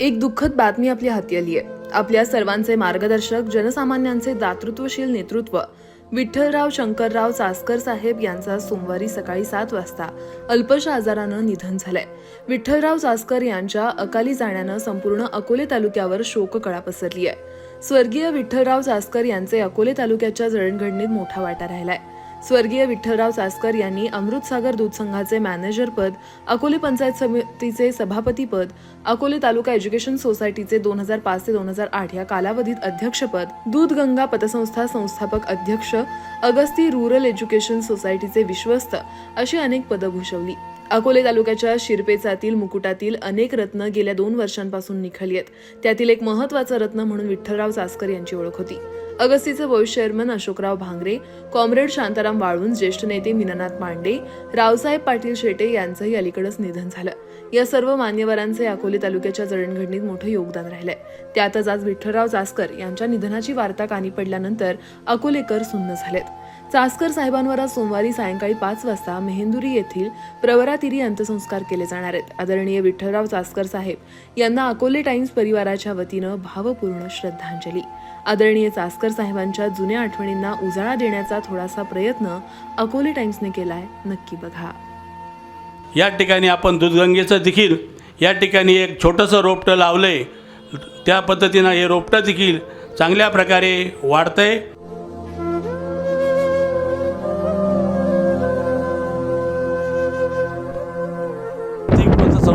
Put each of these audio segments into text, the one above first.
एक दुःखद बातमी आपली हाती आली आहे आपल्या सर्वांचे मार्गदर्शक जनसामान्यांचे दातृत्वशील नेतृत्व विठ्ठलराव शंकरराव चासकर साहेब यांचा सोमवारी सकाळी सात वाजता अल्पशा आजारानं निधन झालंय. विठ्ठलराव चासकर यांच्या अकाली जाण्यानं संपूर्ण अकोले तालुक्यावर शोककळा पसरली आहे स्वर्गीय विठ्ठलराव चासकर यांचे अकोले तालुक्याच्या जडणघडणीत मोठा वाटा राहिलाय. स्वर्गीय विठ्ठलराव चासकर यांनी अमृतसागर दूध संघाचे मॅनेजरपद अकोले पंचायत समितीचे सभापतीपद अकोले तालुका एज्युकेशन सोसायटीचे दोन हजार पाच ते दोन हजार आठ या कालावधीत अध्यक्षपद दूध गंगा पतसंस्था संस्थापक अध्यक्ष अगस्ती रुरल एज्युकेशन सोसायटीचे विश्वस्त अशी अनेक पदं भूषवली. अकोले तालुक्याच्या शिरपेचातील मुकुटातील अनेक रत्न गेल्या दोन वर्षांपासून निखळली आहेत. त्यातील एक महत्वाचं रत्न म्हणून विठ्ठलराव चासकर यांची ओळख होती. अगस्तीचे vice chairman Ashokrao Bhangare comrade Shantaram Walunj ज्येष्ठ नेते मीनानाथ मांडे रावसाहेब पाटील शेटे यांचंही अलीकडेच निधन झालं. या सर्व मान्यवरांचे अकोले तालुक्याच्या जडणघडणीत मोठं योगदान राहिलंय. त्यातच आज विठ्ठलराव चासकर यांच्या निधनाची वार्ता कानी पडल्यानंतर अकोलेकर सुन्न झालेत. चासकर साहेबांवर आज सोमवारी सायंकाळी पाच वाजता मेहेंदुरी येथील प्रवरातिरी अंत्यसंस्कार केले जाणार आहेत. आदरणीय विठ्ठलराव चासकर साहेब यांना अकोले टाइम्स परिवाराच्या वतीनं भावपूर्ण श्रद्धांजली. आदरणीय चासकर साहेबांच्या जुन्या आठवणींना उजाळा देण्याचा थोडासा प्रयत्न अकोले टाइम्सने केलाय. नक्की बघा. या ठिकाणी आपण दूधगंगेचं देखील या ठिकाणी एक छोटंसं रोपटं लावलं आहे त्या पद्धतीनं हे रोपटं देखील चांगल्या प्रकारे वाढतं आहे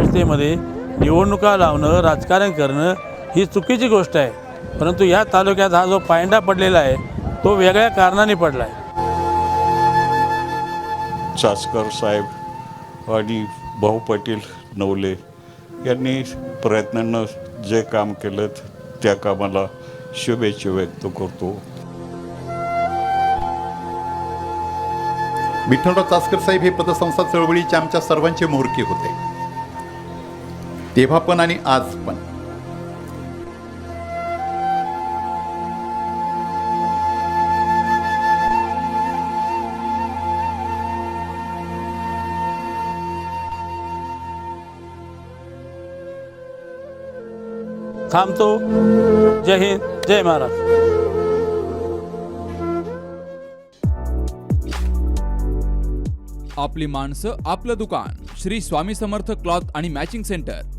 पतसंस्थेमध्ये निवडणुका लावणं राजकारण करणं ही चुकीची गोष्ट आहे. परंतु या तालुक्यात हा जो पायंडा पडलेला आहे तो वेगळ्या कारणाने पडला आहे चासकर साहेब आणि भाऊ पाटील नवले यांनी प्रयत्नानं जे काम केलं त्या कामाला शुभेच्छा व्यक्त करतो. विठ्ठलराव चासकर साहेब हे पतसंस्था चळवळीचे आमच्या सर्वांचे मोहरके होते. तेव्हा पण आणि आज पण. थांबतो जय हिंद. जय महाराष्ट्र आपली माणसं आपलं दुकान. श्री स्वामी समर्थ क्लॉथ आणि मॅचिंग सेंटर.